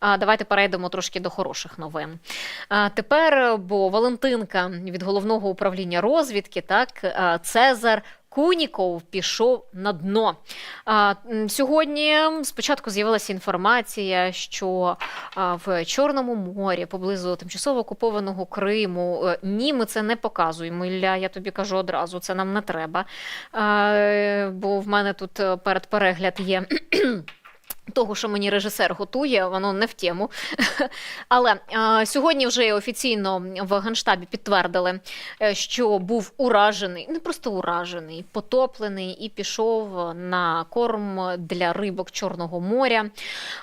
А, Давайте перейдемо трошки до хороших новин. Тепер, бо Валентинка від головного управління розвідки, так Цезар. Куніков пішов на дно. А, сьогодні спочатку з'явилася інформація, що в Чорному морі, поблизу тимчасово окупованого Криму, е, ні, ми це не показуємо. Ілля, я тобі кажу одразу, це нам не треба. А, е, бо в мене тут е, перед перегляд є. Того, що мені режисер готує, воно не в тему. Але е, сьогодні вже офіційно в Генштабі підтвердили, е, що був уражений, не просто уражений, потоплений і пішов на корм для рибок Чорного моря.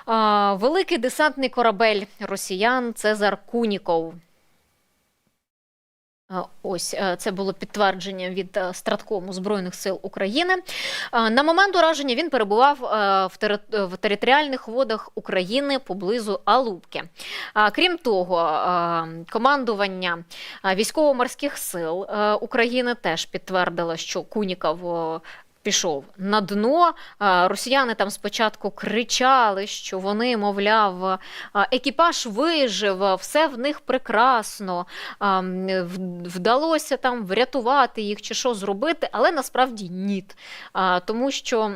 Е, великий десантний корабель росіян Цезар Куніков. Ось е, це було підтвердження від е, Страткому Збройних сил України. На момент ураження він перебував е, в, тери- в територіальних водах України поблизу Алубки. Крім того, командування військово-морських сил України теж підтвердило, що Куніков пішов на дно. Росіяни там спочатку кричали, що вони, мовляв, екіпаж вижив, все в них прекрасно. вдалося там врятувати їх чи що зробити, але насправді ні. Тому що.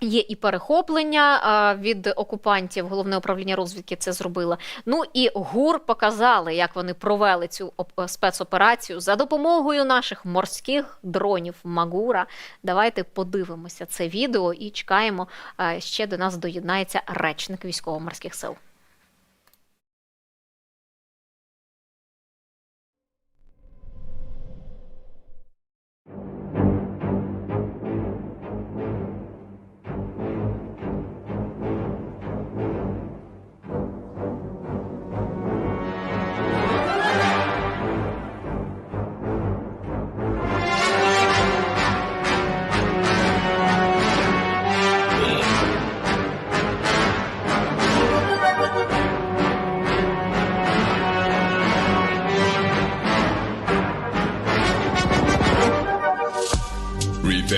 Є і перехоплення від окупантів, головне управління розвідки це зробило. Ну і ГУР показали, як вони провели цю спецоперацію за допомогою наших морських дронів Магура. Давайте подивимося це відео і чекаємо. Ще до нас доєднається речник військово-морських сил.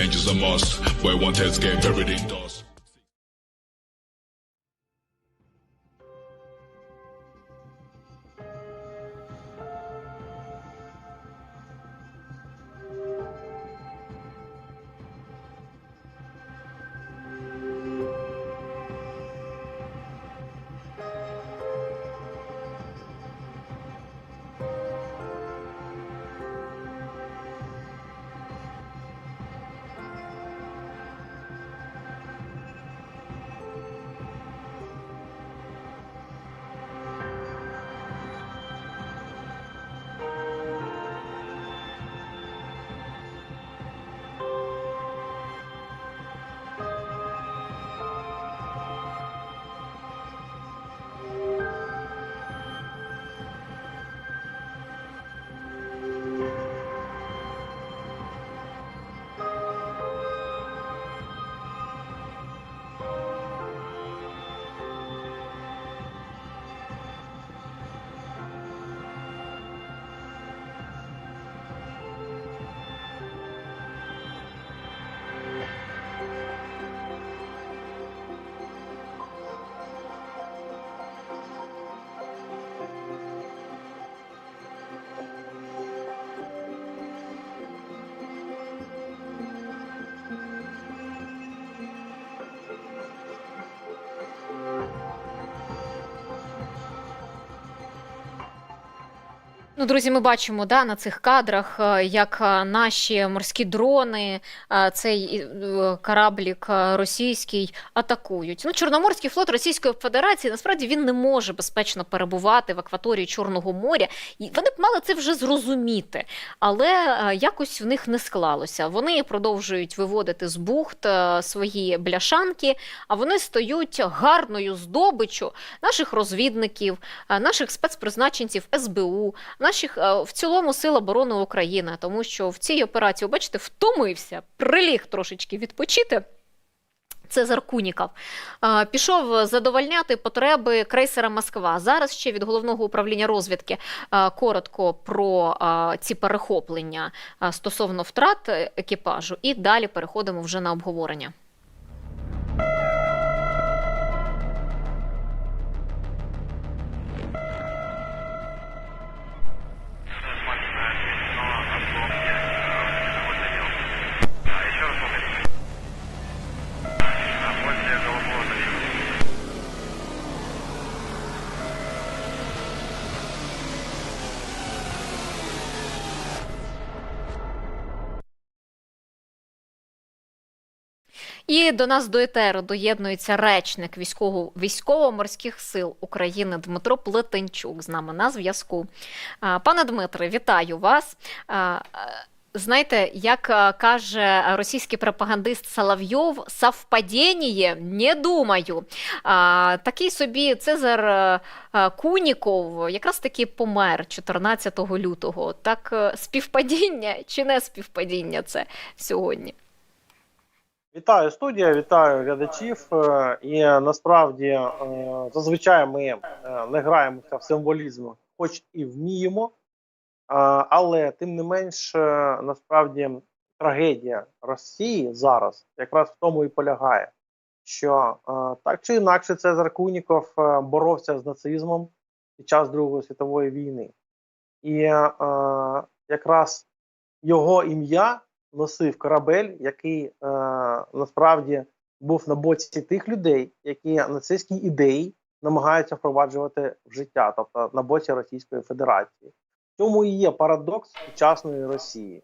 Revenge is a must, where one takes get buried in dust. Ну, друзі, ми бачимо да, на цих кадрах, е, як е, наші морські дрони, е, цей кораблік російський атакують. Ну, Чорноморський флот Російської Федерації насправді він не може безпечно перебувати в акваторії Чорного моря. І вони б мали це вже зрозуміти, але якось в них не склалося. Вони продовжують виводити з бухт свої бляшанки, а вони стають гарною здобиччю наших розвідників, наших спецпризначенців СБУ, е, в цілому сил оборони України, тому що в цій операції, бачите, втомився, приліг трошечки відпочити. Цезар Куніков Е, пішов задовольняти потреби крейсера Москва. Зараз ще від головного управління розвідки е, коротко про ці перехоплення стосовно втрат екіпажу, і далі переходимо вже на обговорення. І до нас до етеру доєднується речник військово- військово-морських сил України Дмитро Плетенчук з нами на зв'язку. Пане Дмитре, вітаю вас. Знаєте, як каже російський пропагандист Соловйов, совпадіння не думаю. Такий собі Цезар Куніков якраз таки помер 14 лютого. Так е, співпадіння чи не співпадіння це сьогодні? Вітаю студія, вітаю глядачів. Е, І насправді е, зазвичай ми е, не граємося в символізм, хоч і вміємо, але тим не менш, насправді трагедія Росії зараз якраз в тому і полягає, що так чи інакше Цезар Куніков боровся з нацизмом під час Другої світової війни, і якраз його ім'я носив корабель, який е, насправді був на боці тих людей, які нацистські ідеї намагаються впроваджувати в життя, тобто на боці Російської Федерації. В цьому і є парадокс сучасної Росії.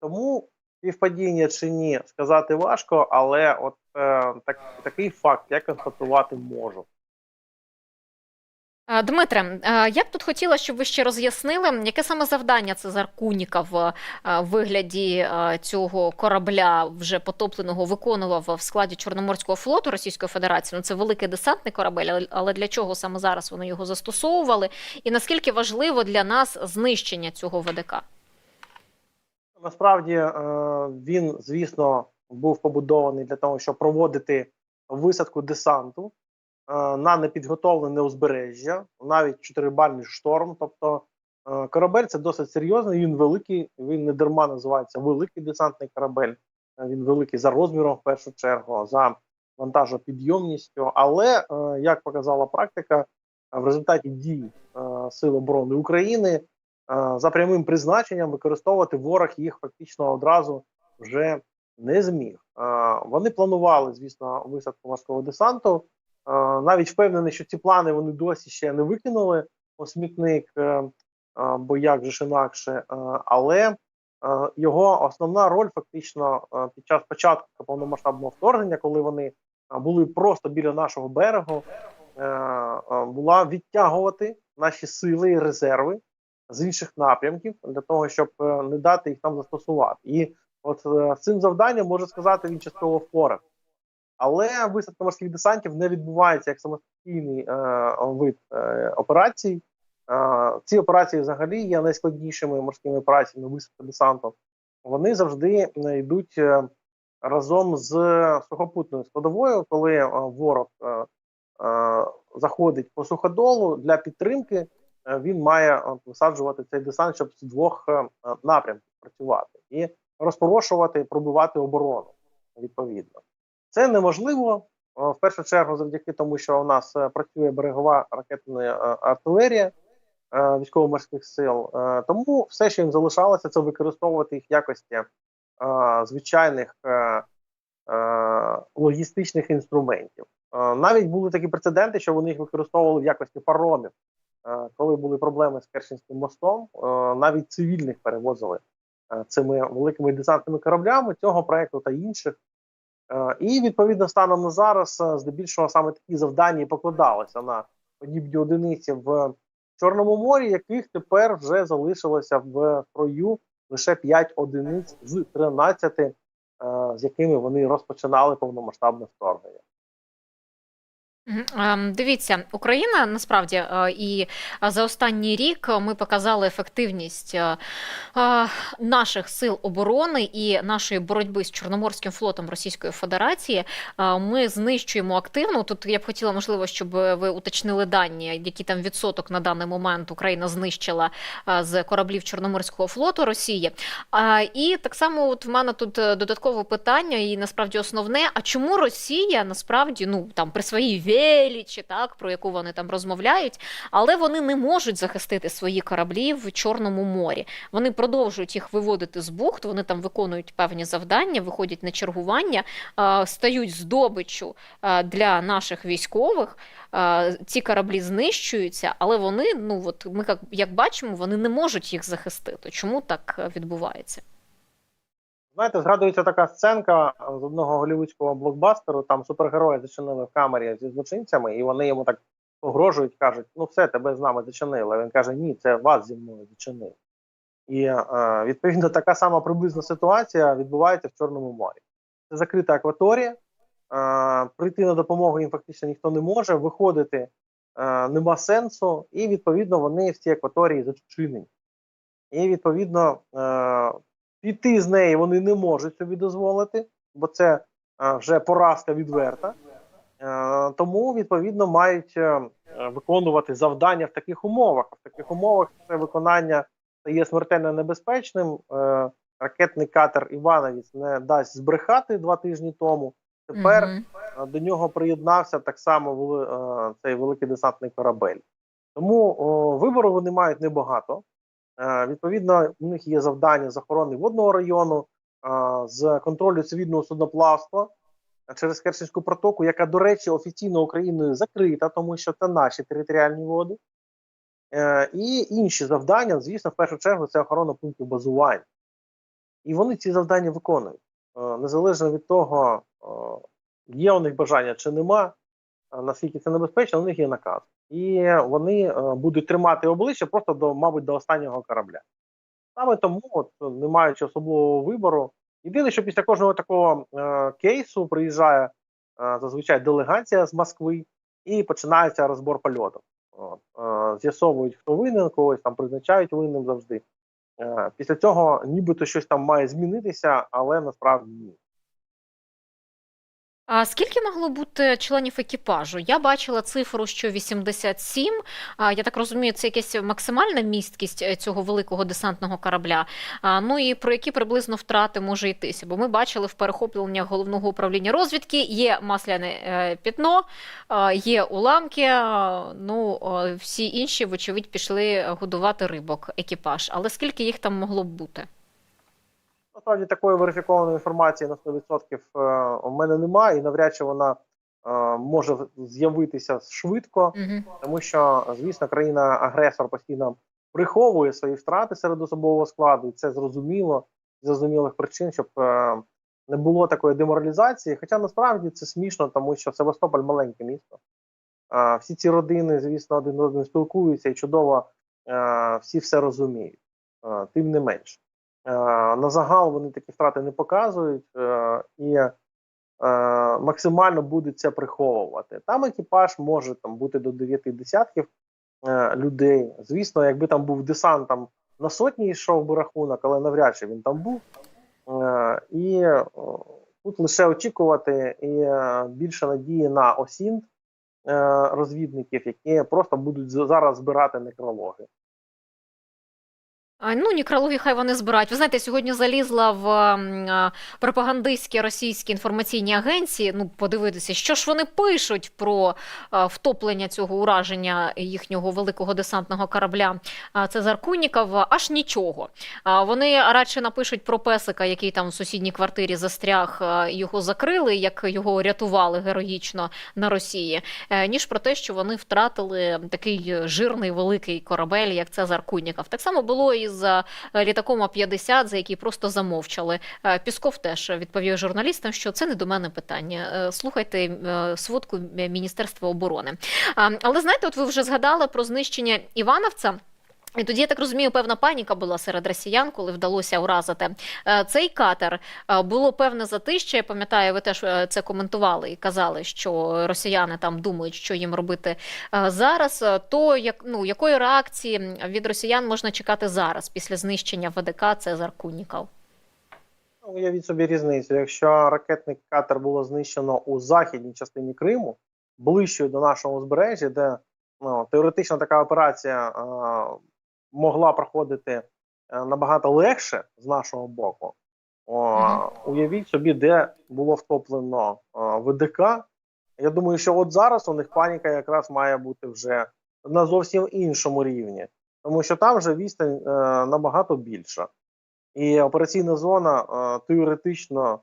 Тому співпадіння чи ні, сказати важко, але от е, так, такий факт я констатувати можу. А, Дмитре, я б тут хотіла, щоб ви ще роз'яснили, яке саме завдання Цезар Куніков а, в вигляді цього корабля вже потопленого виконував в складі Чорноморського флоту Російської Федерації. Ну, це великий десантний корабель, але- для чого саме зараз вони його застосовували? І наскільки важливо для нас знищення цього ВДК? Насправді е, він, звісно, був побудований для того, щоб проводити висадку десанту е, на непідготовлене узбережжя, навіть чотирибальний шторм. Тобто е, корабель це досить серйозний. Він великий. Він не дарма називається великий десантний корабель. Е, Він великий за розміром, в першу чергу, за вантажопідйомністю. Але е, як показала практика, в результаті дій е, Сил оборони України е, за прямим призначенням використовувати ворог їх фактично одразу вже не зміг. Е, Вони планували, звісно, висадку морського десанту. Е, Навіть впевнений, що ці плани вони досі ще не викинули у смітник, е, е, бо як же ж інакше. Але його основна роль фактично під час початку повномасштабного вторгнення, коли вони були просто біля нашого берегу, була відтягувати наші сили і резерви з інших напрямків для того, щоб не дати їх там застосувати. І от з цим завданням можу сказати, він частково впорав. Але висадка морських десантів не відбувається як самостійний е, вид е, операцій. Е, ці операції взагалі є найскладнішими морськими операціями висадки десанту. Вони завжди е, йдуть е, разом з сухопутною складовою, коли е, ворог заходить по суходолу для підтримки. Він має висаджувати цей десант, щоб з двох напрямків працювати і розпорошувати, пробивати оборону відповідно. Це неможливо е, в першу чергу завдяки тому, що у нас е, працює берегова ракетна е, артилерія військово-морських сил. Тому все, що їм залишалося, це використовувати їх в якості звичайних логістичних інструментів. Навіть були такі прецеденти, що вони їх використовували в якості паромів. Коли були проблеми з Керченським мостом, навіть цивільних перевозили цими великими десантними кораблями цього проекту та інших. Е, І відповідно станом на зараз, е, здебільшого саме такі завдання і покладалися на подібні одиниці в Чорному морі, яких тепер вже залишилося в строю лише 5 одиниць з 13, е, з якими вони розпочинали повномасштабне вторгнення. Ем, Дивіться, Україна насправді е, і е, за останній рік ми показали ефективність е, наших сил оборони і нашої боротьби з Чорноморським флотом Російської Федерації. Ми знищуємо активно. Тут я б хотіла, можливо, щоб ви уточнили дані, який там відсоток на даний момент Україна знищила з кораблів Чорноморського флоту Росії. І так само, от в мене тут додаткове питання, і насправді основне: а чому Росія насправді ну там при своїй величі, так про яку вони там розмовляють, але вони не можуть захистити свої кораблі в Чорному морі. Вони продовжують їх виводити з бухт, вони там виконують певні завдання, виходять на чергування, стають здобиччю для наших військових. Ці кораблі знищуються, але вони, ну от ми як, як бачимо, вони не можуть їх захистити. Чому так е, відбувається? Знаєте, згадується така сценка з одного голівудського блокбастеру. Там супергерої зачинили в камері зі злочинцями, і вони йому так погрожують, кажуть: ну все, тебе з нами зачинили. Він каже: Ні, це вас зі мною зачинили. І е, відповідно така сама приблизна ситуація відбувається в Чорному морі. Це закрита акваторія. Е, прийти на допомогу їм фактично ніхто не може, виходити е, нема сенсу, і відповідно вони в цій акваторії зачинені. І відповідно піти з неї вони не можуть собі дозволити, бо це е, вже поразка відверта. Е, тому відповідно мають е, виконувати завдання в таких умовах. В таких умовах це виконання стає смертельно небезпечним. Ракетний катер Івановець не дасть збрехати два тижні тому. Тепер. Е, до нього приєднався так само цей великий десантний корабель. Тому о, вибору вони мають небагато. Е, Відповідно, у них є завдання з охорони водного району, е, з контролю цивільного судноплавства через Керченську протоку, яка, до речі, офіційно Україною закрита, тому що це наші територіальні води. Е, І інші завдання, звісно, в першу чергу, це охорона пунктів базування. І вони ці завдання виконують. Е, Незалежно від того, е, є у них бажання чи нема, е, наскільки це небезпечно, у них є наказ. І вони е, будуть тримати обличчя просто до, мабуть, до останнього корабля. Саме тому, от, не маючи особливого вибору, єдине, що після кожного такого е, кейсу приїжджає е, зазвичай делегація з Москви і починається розбор польоту. Е, з'ясовують, хто винен, когось там призначають винним завжди. Е, після цього нібито щось там має змінитися, але насправді ні. А скільки могло бути членів екіпажу? Я бачила цифру, що 87. А, Я так розумію, це якась максимальна місткість е, цього великого десантного корабля. А, Ну і про які приблизно втрати може йтися? Бо ми бачили в перехопленнях головного управління розвідки є масляне е, пітно, є уламки. Ну всі інші, вочевидь, пішли годувати рибок екіпаж. Але скільки їх там могло б бути? Насправді такої верифікованої інформації на 100% е, у мене немає, і навряд чи вона е, може з'явитися швидко, тому що, звісно, країна-агресор постійно приховує свої втрати серед особового складу, і це зрозуміло з зрозумілих причин, щоб е, не було такої деморалізації. Хоча насправді це смішно, тому що Севастополь маленьке місто. Е, всі ці родини, звісно, один з одним спілкуються і чудово е, всі все розуміють. Е, тим не менш. Е, на загал вони такі втрати не показують е, і е, максимально будуть це приховувати. Там екіпаж може там бути до 9 десятків людей. Звісно, якби там був десант, там на сотні йшов би рахунок, але навряд чи він там був. І тут лише очікувати і більше надії на осінт розвідників, які просто будуть зараз збирати некрологи. Ну, некрологи хай вони збирають. Ви знаєте, сьогодні залізла в пропагандистські російські інформаційні агенції. Ну, подивитися, що ж вони пишуть про втоплення цього ураження їхнього великого десантного корабля а, Цезар Куніков. Аж нічого. Вони радше напишуть про песика, який там в сусідній квартирі застряг, його закрили, як його рятували героїчно на Росії, е, ніж про те, що вони втратили такий жирний великий корабель, як Цезар Куніков. Так само було і з е, літаком А-50, за який просто замовчали. Е, Пісков теж відповів журналістам, що це не до мене питання. Е, Слухайте сводку Міністерства оборони. Але знаєте, от ви вже згадали про знищення Івановця. І тоді, я так розумію, певна паніка була серед росіян, коли вдалося уразити Е, цей катер. Е, Було певне затище. Я пам'ятаю, ви теж е, це коментували і казали, що росіяни там думають, що їм робити зараз. То як ну якої реакції від росіян можна чекати зараз після знищення ВДК Цезар Куніков? Ну, Уявіть собі різницю. Якщо ракетний катер було знищено у західній частині Криму, ближчою до нашого узбережжя, де ну, теоретично така операція могла проходити е, набагато легше з нашого боку. О. Уявіть собі, де було втоплено е, ВДК. Я думаю, що от зараз у них паніка якраз має бути вже на зовсім іншому рівні, тому що там вже відстань е, набагато більша. І операційна зона е, теоретично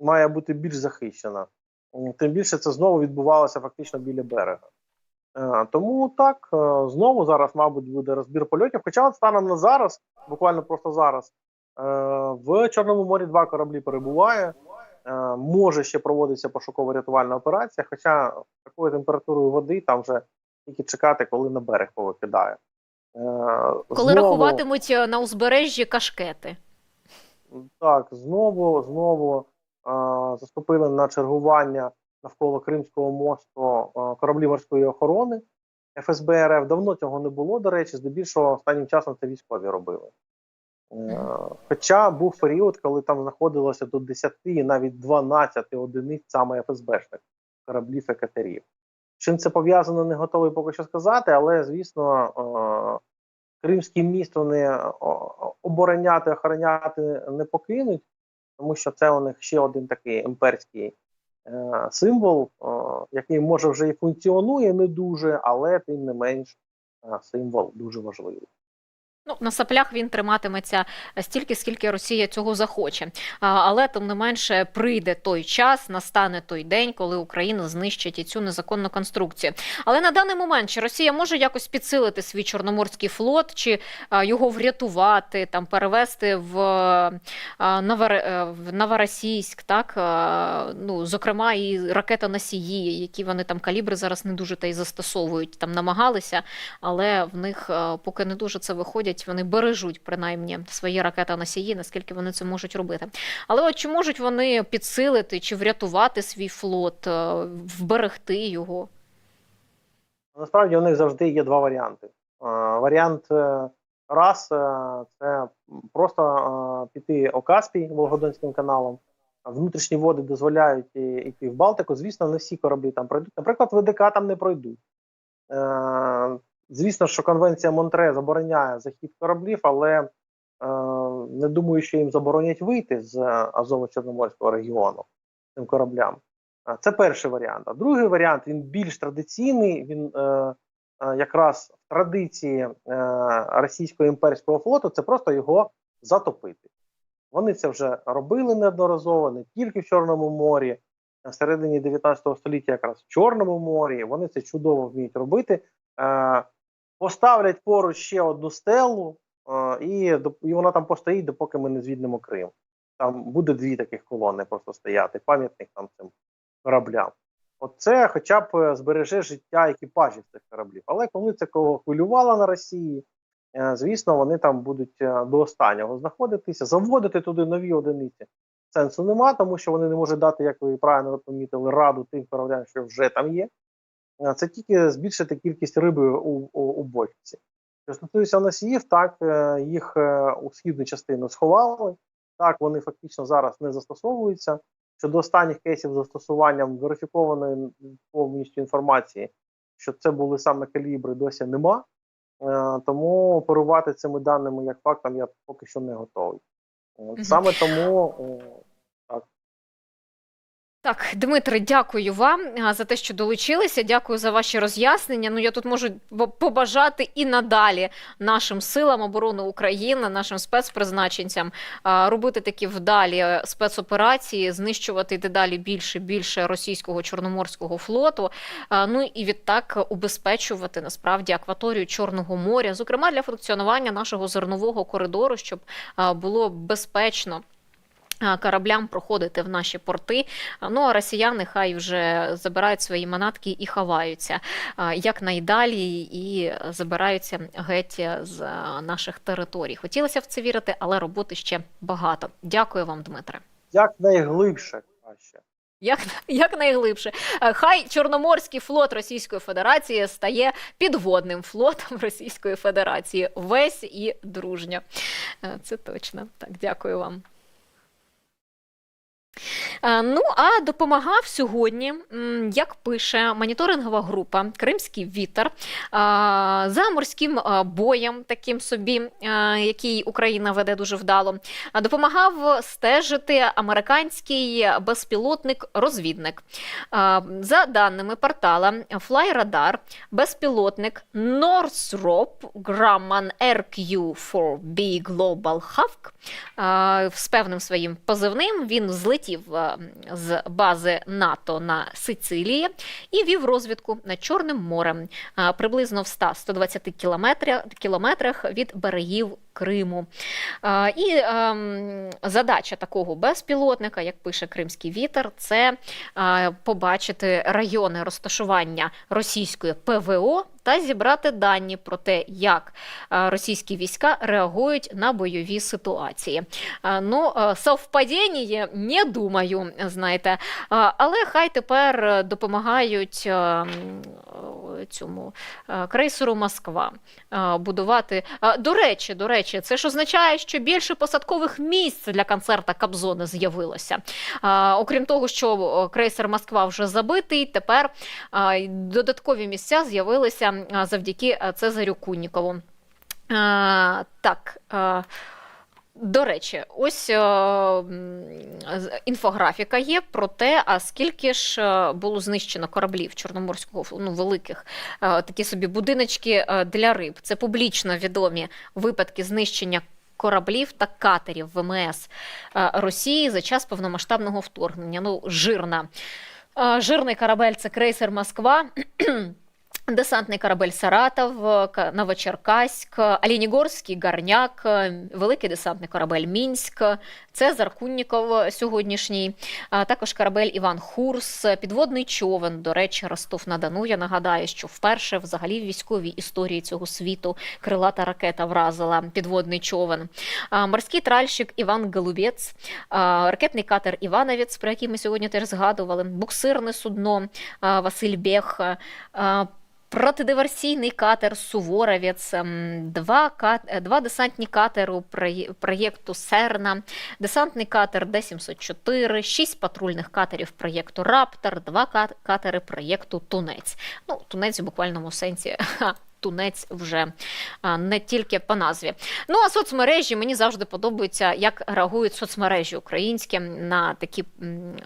має бути більш захищена. Тим більше це знову відбувалося фактично біля берега. Е, тому так, е, знову зараз, мабуть, буде розбір польотів. Хоча от станом на зараз, буквально просто зараз, В Чорному морі два кораблі перебуває. Е, Може ще проводитися пошуково-рятувальна операція, хоча такою температурою води там вже тільки чекати, коли на берег повикидає. Е, Коли знову- рахуватимуть е, на узбережжі кашкети. Так, знову знову е, заступили на чергування навколо Кримського мосту е, кораблі морської охорони ФСБ РФ. Давно цього не було, до речі, здебільшого останнім часом це військові робили. Е, хоча був період, коли там знаходилося до 10 і навіть 12 одиниць саме ФСБшних кораблів і катерів. Чим це пов'язано, не готовий поки що сказати, але звісно, е, Кримський міст вони о- о- обороняти, охороняти не покинуть, тому що це у них ще один такий імперський символ, е, який може вже і функціонує не дуже, але тим не менш е, символ дуже важливий. Ну, на саплях він триматиметься стільки, скільки Росія цього захоче. Але тим не менше прийде той час, настане той день, коли Україна знищить і цю незаконну конструкцію. Але на даний момент чи Росія може якось підсилити свій чорноморський флот, чи його врятувати, там перевести в, е, Новоросійськ, так ну зокрема і ракета-носії, які вони там калібри зараз не дуже та й застосовують. Там намагалися, але в них поки не дуже це виходять. Вони бережуть принаймні свої ракета-носії, наскільки вони це можуть робити. Але от чи можуть вони підсилити чи врятувати свій флот, е, вберегти його? Насправді у них завжди є два варіанти. Е, Варіант е, раз це просто піти Окаспій Волгодонським каналом. Внутрішні води дозволяють йти в Балтику. Звісно, не всі кораблі там пройдуть. Наприклад, ВДК там не пройдуть. Е, Звісно, що конвенція Монтре забороняє захід кораблів, але е, не думаю, що їм заборонять вийти з Азово-Чорноморського регіону цим кораблям. Це перший варіант. А другий варіант він більш традиційний. Він е, е, якраз в традиції е, російського імперського флоту це просто його затопити. Вони це вже робили неодноразово, не тільки в Чорному морі, в середині 19 століття, якраз в Чорному морі. Вони це чудово вміють робити. Е, поставлять поруч ще одну стелу, е, і, і вона там постоїть, допоки ми не звільнимо Крим. Там буде дві таких колони просто стояти, пам'ятник там цим кораблям. Оце хоча б е, збереже життя екіпажів цих кораблів. Але коли це кого хвилювало на Росії, е, звісно, вони там будуть до останнього знаходитися, заводити туди нові одиниці. Сенсу нема, тому що вони не можуть дати, як ви правильно помітили, раду тим кораблям, що вже там є. Е, Це тільки збільшити кількість риби у, у, у бочці. Що стосується носіїв, так е, їх е, у східну частину сховали. Так, вони фактично зараз не застосовуються. Щодо останніх кейсів застосуванням верифікованої повністю інформації, що це були саме калібри, досі нема. Тому оперувати цими даними як фактом я поки що не готовий. Саме тому Так, Дмитре, дякую вам за те, що долучилися. Дякую за ваші роз'яснення. Ну я тут можу побажати і надалі нашим силам оборони України, нашим спецпризначенцям робити такі вдалі е, спецоперації, знищувати дедалі більше більше російського чорноморського флоту. Ну і відтак убезпечувати насправді акваторію Чорного моря, зокрема для функціонування нашого зернового коридору, щоб було безпечно. Кораблям проходити в наші порти. Ну а росіяни хай вже забирають свої манатки і ховаються якнайдалі і забираються геть з наших територій. Хотілося в це вірити, але роботи ще багато. Дякую вам, Дмитре. як найглибше краще. Як, як найглибше, хай Чорноморський флот Російської Федерації стає підводним флотом Російської Федерації. Весь і дружньо. Е, Це точно. Так, дякую вам. Е, Ну, а допомагав сьогодні, як пише моніторингова група Кримський вітер, за морським боєм, таким собі, який Україна веде дуже вдало, допомагав стежити американський безпілотник-розвідник. За даними портала FlyRadar, безпілотник Northrop Grumman RQ-4B Global Hawk з певним своїм позивним він злетів а, з бази НАТО на Сицилії і вів розвідку над Чорним морем приблизно в 100-120 кілометря- кілометрах від берегів Криму. І ем, задача такого безпілотника, як пише Кримський вітер, це побачити райони розташування російської ПВО та зібрати дані про те, як російські війська реагують на бойові ситуації. Ну, совпадіння, не думаю, знаєте. Але хай тепер е, допомагають е, м, е, цьому е, крейсеру Москва е, будувати. До речі, до речі, це ж означає, що більше посадкових місць для концерта Кабзони з'явилося. Окрім того, що крейсер Москва вже забитий, тепер додаткові місця з'явилися завдяки Цезарю Куннікову. Так. До речі, ось е, м, з- інфографіка є про те, а скільки ж е, було знищено кораблів Чорноморського ну, великих, е, такі собі будиночки е, для риб. Це публічно відомі випадки знищення кораблів та катерів ВМС е, Росії за час повномасштабного вторгнення. Ну, жирна. Е, Жирний корабель це крейсер Москва. Десантний корабель Саратов, е, Новочеркаськ, Алінігорський Гарняк, е, великий десантний корабель Мінськ, Цезар Кунніков сьогоднішній, а також корабель Іван Хурс, е, підводний човен. До речі, Ростов-на-Дону. Я нагадаю, що вперше взагалі в військовій історії цього світу крилата ракета вразила підводний човен. Морський тральщик Іван Голубець, ракетний катер Івановець, про який ми сьогодні теж згадували, буксирне судно Василь Бех. Протидиверсійний катер Суворовець, ем, два, кат... е, два десантні катеру проє- проєкту Серна, десантний катер Д-704, шість патрульних катерів проєкту Раптор, два кат- катери проєкту Тунець. Ну, Тунець в буквальному сенсі. Тунець вже не тільки по назві. Ну а соцмережі мені завжди подобається, як реагують соцмережі українські на такі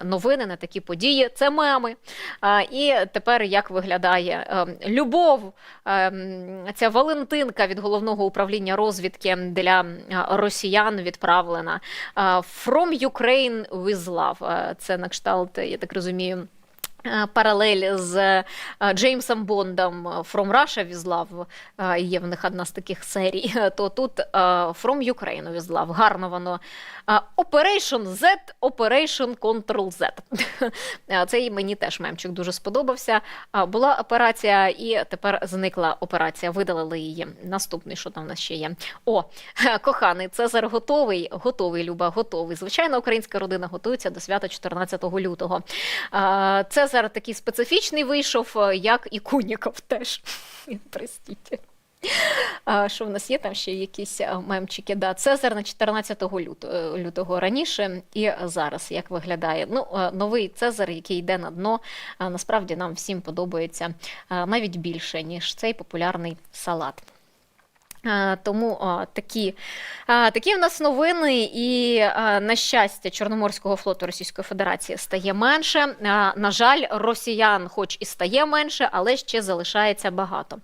новини, на такі події. Це меми. І тепер як виглядає ем, любов, ем, ця Валентинка від головного управління розвідки для росіян відправлена. From Ukraine with love. Це на кшталт, я так розумію. Е, Паралель з е, Джеймсом Бондом е, From Russia with Love, є в них одна з таких серій, то тут From Ukraine with Love. Гарно воно. Operation Z, Operation Ctrl-Z. Е, Цей мені теж мемчик дуже сподобався. Була операція, і тепер зникла операція. Видалили її. Наступний, що там в нас ще є. О, коханий, Цезар готовий. Готовий, Люба, готовий. Звичайно, українська родина готується до свята 14 лютого. А, Цезар такий специфічний вийшов, е, як і Куніков теж. Простіть. А, що в нас є там ще якісь мемчики? Да. Цезар на 14 лютого, лютого раніше і зараз як виглядає. Ну, е, новий Цезар, який йде на дно, насправді нам всім подобається навіть більше, ніж цей популярний салат. Тому а, такі, а, такі в нас новини, і а, на щастя, Чорноморського флоту Російської Федерації стає менше. А, На жаль, росіян, хоч і стає менше, але ще залишається багато.